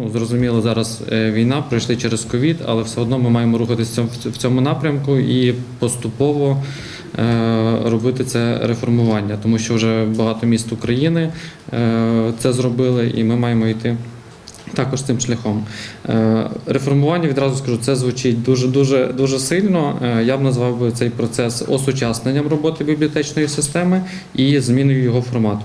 Ну, зрозуміло, зараз е, війна, пройшли через ковід, але все одно ми маємо рухатися в цьому- напрямку і поступово е, робити це реформування, тому що вже багато міст України е, це зробили, і ми маємо йти. Також цим шляхом Е, реформування відразу скажу, це звучить дуже дуже дуже сильно. Е, Я б назвав би цей процес осучасненням роботи бібліотечної системи і зміною його формату.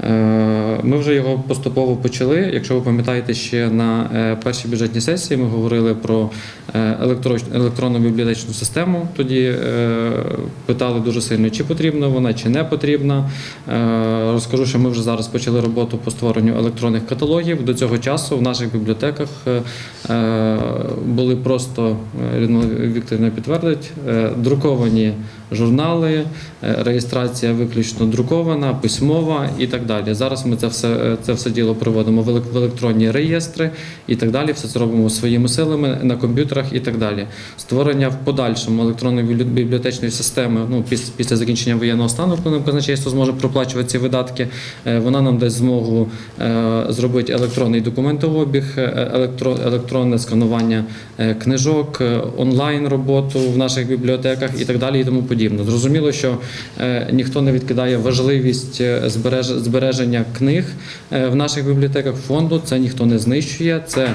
Е, Ми вже його поступово почали. Якщо ви пам'ятаєте, ще на першій бюджетній сесії ми говорили про електронну бібліотечну систему. Тоді питали дуже сильно, чи потрібна вона, чи не потрібна. Розкажу, що ми вже зараз почали роботу по створенню електронних каталогів. До цього часу в наших бібліотеках е, е, були просто е, Людмила Вікторівна підтвердить, друковані журнали, реєстрація виключно друкована, письмова і так далі. Зараз ми це все, це все діло проводимо в електронні реєстри і так далі. Все це робимо своїми силами на комп'ютерах і так далі. Створення в подальшому електронної бібліотечної системи, ну після, після закінчення воєнного стану, коли казначейство зможе проплачувати ці видатки, вона нам дасть змогу зробити електронний документообіг, е, електро, електронне сканування е, книжок, е, онлайн роботу в наших бібліотеках і так далі, і тому подібне. Зрозуміло, що ніхто не відкидає важливість збереження книг в наших бібліотеках фонду. Це ніхто не знищує. Це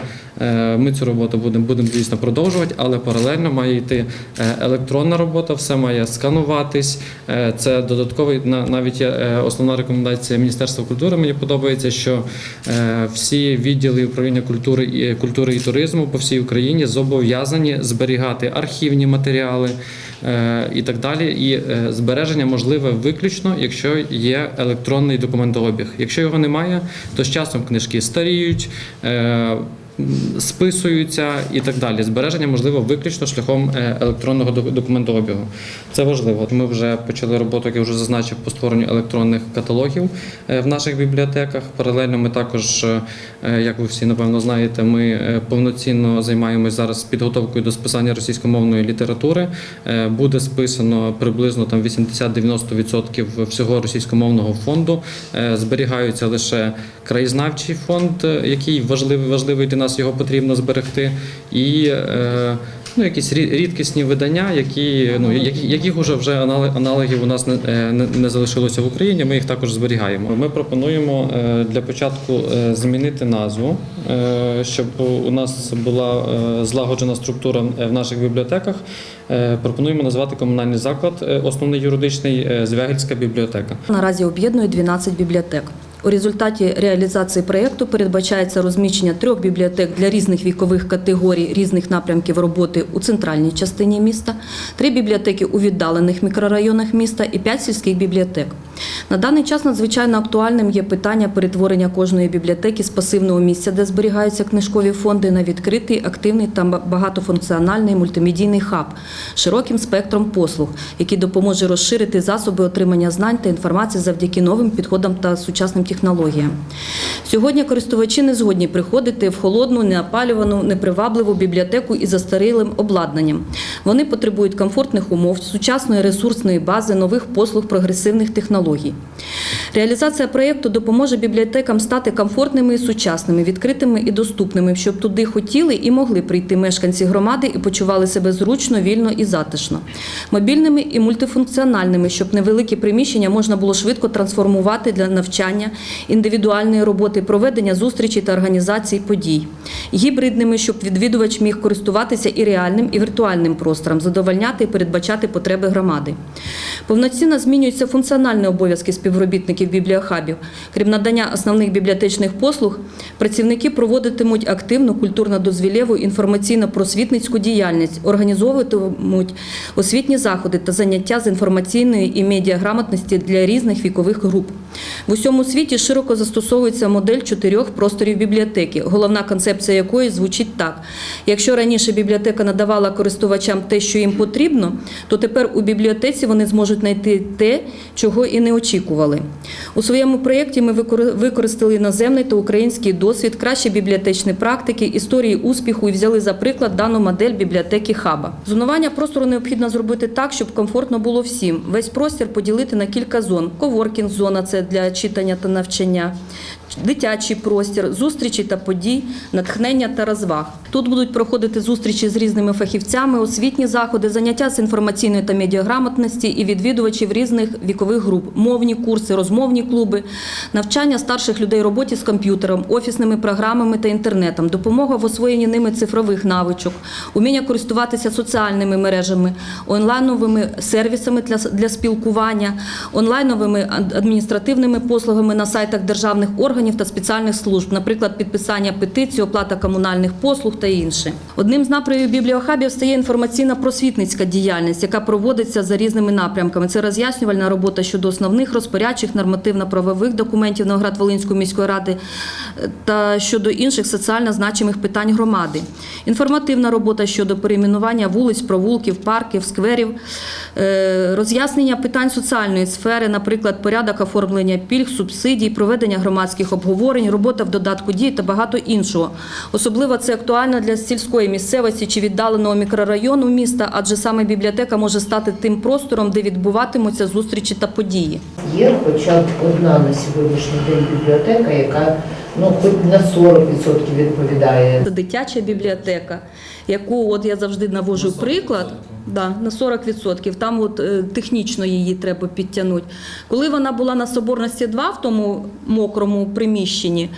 ми цю роботу будемо будемо звісно продовжувати, але паралельно має йти е, електронна робота, все має скануватись. Е, Це додатковий на- навіть е, основна рекомендація Міністерства культури. Мені подобається, що е, всі відділи управління культури і культури і туризму по всій Україні зобов'язані зберігати архівні матеріали е, і так далі. І е, збереження можливе виключно, якщо є електронний документообіг. Якщо його немає, то з часом книжки старіють. Списуються і так далі. Збереження можливо виключно шляхом е, електронного документообігу. Це важливо. Ми вже почали роботу, як я вже зазначив, по створенню електронних каталогів е, в наших бібліотеках. Паралельно ми також, е, як ви всі напевно знаєте, ми повноцінно займаємось зараз підготовкою до списання російськомовної літератури. Буде списано приблизно там 80-90% всього російськомовного фонду. Зберігаються лише краєзнавчий фонд, який важливий, важливий для нас його потрібно зберегти, і е, ну, якісь рідкісні видання, які, ну, яких уже вже аналогів у нас не, е, не, не залишилося в Україні. Ми їх також зберігаємо. Ми пропонуємо е, для початку змінити назву, щоб у нас була злагоджена структура в наших бібліотеках. Пропонуємо назвати комунальний заклад, основний юридичний Звягельська бібліотека. Наразі об'єднує 12 бібліотек. У результаті реалізації проєкту передбачається розміщення трьох бібліотек для різних вікових категорій, різних напрямків роботи у центральній частині міста, три бібліотеки у віддалених мікрорайонах міста і п'ять сільських бібліотек. На даний час надзвичайно актуальним є питання перетворення кожної бібліотеки з пасивного місця, де зберігаються книжкові фонди, на відкритий, активний та багатофункціональний мультимедійний хаб з широким спектром послуг, який допоможе розширити засоби отримання знань та інформації завдяки новим підходам та сучасним технологіям. Сьогодні користувачі не згодні приходити в холодну, неопалювану, непривабливу бібліотеку із застарілим обладнанням. Вони потребують комфортних умов, сучасної ресурсної бази, нових послуг, прогресивних технологій. Реалізація проєкту допоможе бібліотекам стати комфортними і сучасними, відкритими і доступними, щоб туди хотіли і могли прийти мешканці громади і почували себе зручно, вільно і затишно. Мобільними і мультифункціональними, щоб невеликі приміщення можна було швидко трансформувати для навчання, індивідуальної роботи, проведення зустрічей та організації подій. Гібридними, щоб відвідувач міг користуватися і реальним, і віртуальним простором, задовольняти і передбачати потреби громади. Повноцінно змінюються функціональні обов'язки співробітників бібліохабів. Крім надання основних бібліотечних послуг, працівники проводитимуть активну культурно-дозвілєву інформаційно-просвітницьку діяльність, організовуватимуть освітні заходи та заняття з інформаційної і медіаграмотності для різних вікових груп. В усьому світі широко застосовується модель чотирьох просторів бібліотеки, головна концепція якої звучить так: якщо раніше бібліотека надавала користувачам те, що їм потрібно, то тепер у бібліотеці вони зможуть знайти те, чого і не очікували. У своєму проєкті ми використали іноземний та український досвід, кращі бібліотечні практики, історії успіху і взяли за приклад дану модель бібліотеки Хаба. Зонування простору необхідно зробити так, щоб комфортно було всім. Весь простір поділити на кілька зон. Коворкінг зона це це для читання та навчання, дитячий простір, зустрічі та подій, натхнення та розваг. Тут будуть проходити зустрічі з різними фахівцями, освітні заходи, заняття з інформаційної та медіаграмотності і відвідувачів різних вікових груп, мовні курси, розмовні клуби, навчання старших людей роботі з комп'ютером, офісними програмами та інтернетом, допомога в освоєнні ними цифрових навичок, уміння користуватися соціальними мережами, онлайновими сервісами для, для спілкування, онлайновими адміністративними послугами на сайтах державних органів та спеціальних служб, наприклад, підписання петицій, оплата комунальних послуг та інше. Одним з напрямів бібліохабів стає інформаційна просвітницька діяльність, яка проводиться за різними напрямками. Це роз'яснювальна робота щодо основних розпорядчих нормативно-правових документів Новоград-Волинської міської ради е, та щодо інших соціально значимих питань громади. Інформативна робота щодо перейменування вулиць, провулків, парків, скверів, е, роз'яснення питань соціальної сфери, наприклад, порядок оформлення пільг, субсидій, проведення громадських обговорень, робота в додатку дій та багато іншого. Особливо це актуально для сільської місцевості чи віддаленого мікрорайону міста, адже саме бібліотека може стати тим простором, де відбуватимуться зустрічі та події. Є хоча б одна на сьогоднішній день бібліотека, яка ну хоч на 40% відповідає Це дитяча бібліотека, яку от я завжди навожу приклад. Да, на 40%. Там от е, технічно її треба підтягнути. Коли вона була на Соборності 2 в тому мокрому приміщенні,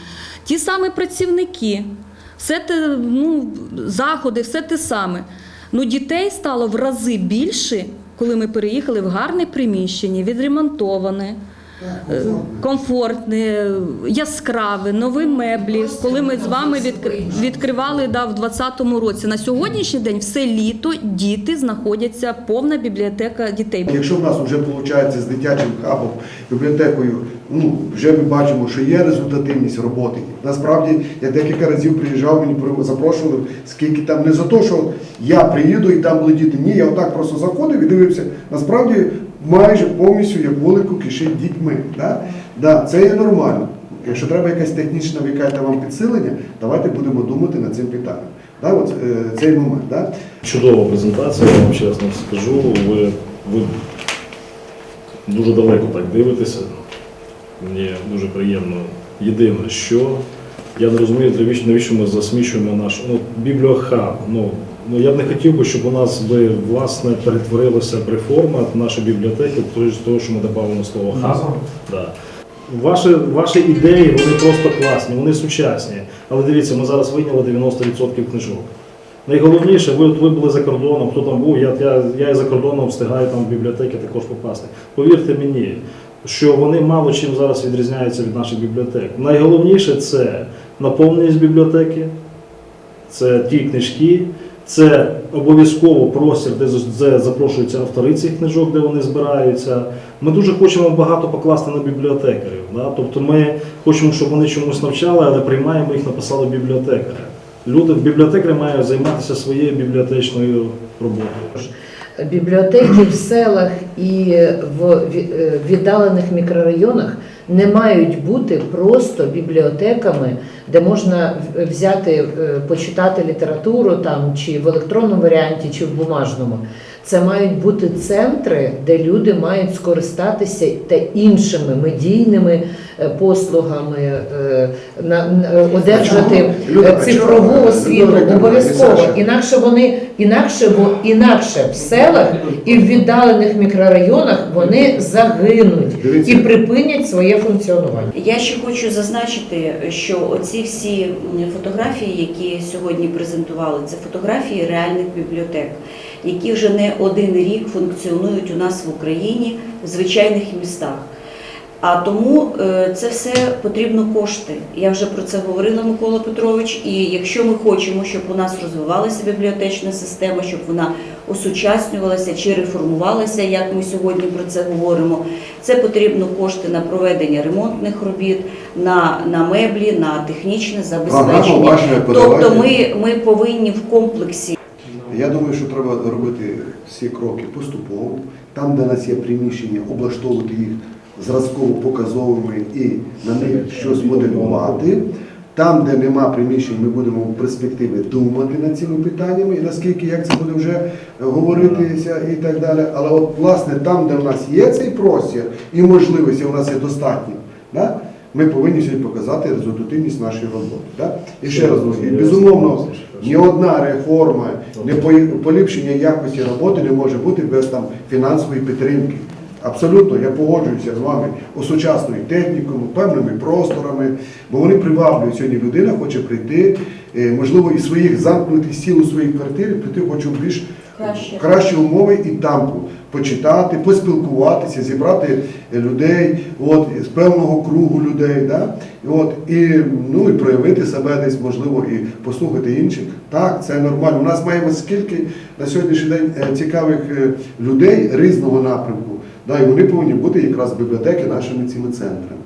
ті самі працівники, все те, ну, заходи, все те саме. Ну, дітей стало в рази більше, коли ми переїхали в гарне приміщення, відремонтоване. Комфортне, яскраве, нові меблі. Коли ми з вами відкр- відкривали да, в 2020 році. На сьогоднішній день все літо діти знаходяться повна бібліотека дітей. Якщо в нас вже виходить з дитячим хабом, бібліотекою, ну вже ми бачимо, що є результативність роботи. Насправді я декілька разів приїжджав, мені запрошували, скільки там не за те, що я приїду і там були діти. Ні, я отак просто заходив і дивився. Насправді майже повністю як вулику кишить дітьми. Да? Да, це є нормально. Якщо треба якась технічна кажете, вам підсилення, давайте будемо думати над цим питанням. Да, от, е, цей момент. Да? Чудова презентація, я вам чесно скажу. Ви, ви дуже далеко так дивитеся. Мені дуже приємно. Єдине, що я не розумію, навіщо ми засмічуємо наш ну, бібліохаб. Ну, ну, я б не хотів би, щоб у нас би, власне перетворилася б реформа нашої бібліотеки, з того, що ми додамо слово хаб. Да. Ваші, ваші ідеї вони просто класні, вони сучасні. Але дивіться, ми зараз вийняли 90% книжок. Найголовніше, ви, ви були за кордоном, хто там був, я, я, я і за кордоном встигаю там в бібліотеки також попасти. Повірте мені, що вони мало чим зараз відрізняються від наших бібліотек. Найголовніше це наповненість бібліотеки, це ті книжки, це обов'язково простір, де, запрошуються автори цих книжок, де вони збираються. Ми дуже хочемо багато покласти на бібліотекарів. Да? Тобто ми хочемо, щоб вони чомусь навчали, але приймаємо їх на посаду бібліотекаря. Люди, бібліотекарі мають займатися своєю бібліотечною роботою. бібліотеки в селах і в е, віддалених мікрорайонах не мають бути просто бібліотеками, де можна взяти, е, почитати літературу там чи в електронному варіанті, чи в бумажному. Це мають бути центри, де люди мають скористатися та іншими медійними е, послугами, е, на- одержати е, цифрову освіту обов'язково. Інакше вони інакше, бо інакше в селах і в віддалених мікрорайонах вони загинуть і припинять своє функціонування. Я ще хочу зазначити, що оці всі фотографії, які сьогодні презентували, це фотографії реальних бібліотек, які вже не один рік функціонують у нас в Україні в звичайних містах. А тому е, це все потрібно кошти. Я вже про це говорила Микола Петрович. І якщо ми хочемо, щоб у нас розвивалася бібліотечна система, щоб вона осучаснювалася чи реформувалася, як ми сьогодні про це говоримо, це потрібно кошти на проведення ремонтних робіт, на, на меблі, на технічне забезпечення. Тобто ми, ми повинні в комплексі Я думаю, що треба робити всі кроки поступово. Там, де у нас є приміщення, облаштовувати їх зразково показовими і на них щось моделювати. Там, де нема приміщень, ми будемо в перспективі думати над цими питаннями, і наскільки як це буде вже е, говоритися і так далі. Але от власне там, де в нас є цей простір і можливості, у нас є достатньо, да? ми повинні сьогодні показати результативність нашої роботи. Да? І ще раз і безумовно, ні одна реформа, не поліпшення якості роботи не може бути без там фінансової підтримки. Абсолютно, я погоджуюся з вами осучасною технікою, певними просторами, бо вони приваблюють. Сьогодні людина, хоче прийти, е, можливо, із своїх замкнутих сіл у своїй квартирі, прийти хочу більш кращі умови і там почитати, поспілкуватися, зібрати людей от, з певного кругу людей. Да? От, і, ну, і проявити себе десь, можливо, і послухати інших. Так, це нормально. У нас маємо скільки на сьогоднішній день е, цікавих е, людей різного напрямку. Да, і вони повинні бути якраз бібліотеки нашими цими центрами.